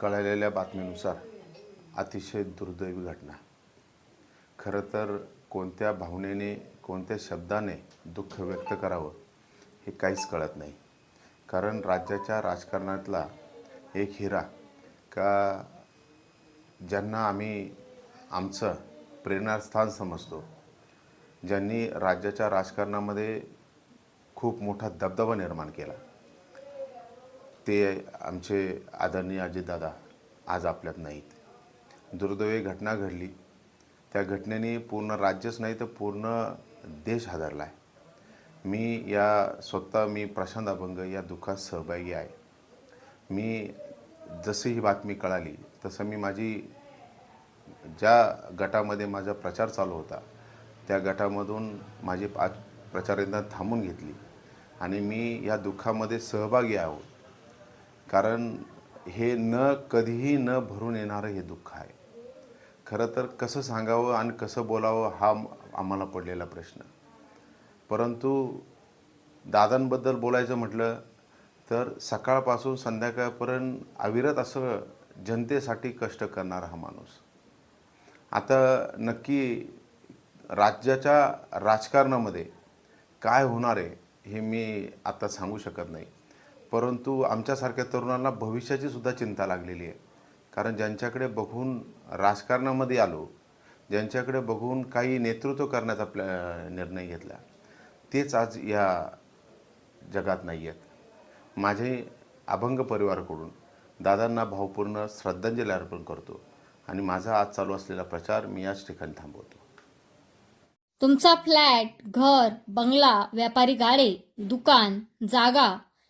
कळलेल्या बातमीनुसार अतिशय दुर्दैवी घटना. खरं तर कोणत्या भावनेने कोणत्या शब्दाने दुःख व्यक्त करावं हे काहीच कळत नाही. कारण राज्याच्या राजकारणातला एक हिरा का ज्यांना आम्ही आमचं प्रेरणास्थान समजतो ज्यांनी राज्याच्या राजकारणामध्ये खूप मोठा दबदबा निर्माण केला. ते आमचे आदरणीय अजितदादा आज आपल्यात नाहीत. दुर्दैवी घटना घडली. त्या घटनेने पूर्ण राज्यच नाही तर पूर्ण देश हादरला आहे मी या स्वतः मी प्रशांत अभंग या दुःखात सहभागी आहे. मी जशी ही बातमी कळाली तसं मी माझी ज्या गटामध्ये माझा प्रचार चालू होता त्या गटामधून माझी पाच प्रचारयंत्रणा थांबून घेतली. आणि मी या दुःखामध्ये सहभागी आहोत. कारण हे न कधीही न भरून येणारं हे दुःख आहे. खरं तर कसं सांगावं आणि कसं बोलावं हा आम्हाला पडलेला प्रश्न. परंतु दादांबद्दल बोलायचं म्हटलं तर सकाळपासून संध्याकाळपर्यंत अविरत असं जनतेसाठी कष्ट करणारा हा माणूस. आता नक्की राज्याच्या राजकारणामध्ये काय होणार आहे हे मी आता सांगू शकत नाही. परंतु आमच्यासारख्या तरुणांना भविष्याची सुद्धा चिंता लागलेली आहे. कारण ज्यांच्याकडे बघून राजकारणामध्ये आलो ज्यांच्याकडे बघून काही नेतृत्व करण्याचा आपल्या निर्णय घेतला तेच आज या जगात नाही आहेत. माझे अभंग परिवाराकडून दादांना भावपूर्ण श्रद्धांजली अर्पण करतो आणि माझा आज चालू असलेला प्रचार मी याच ठिकाणी थांबवतो. तुमचा फ्लॅट घर बंगला व्यापारी गाडे दुकान जागा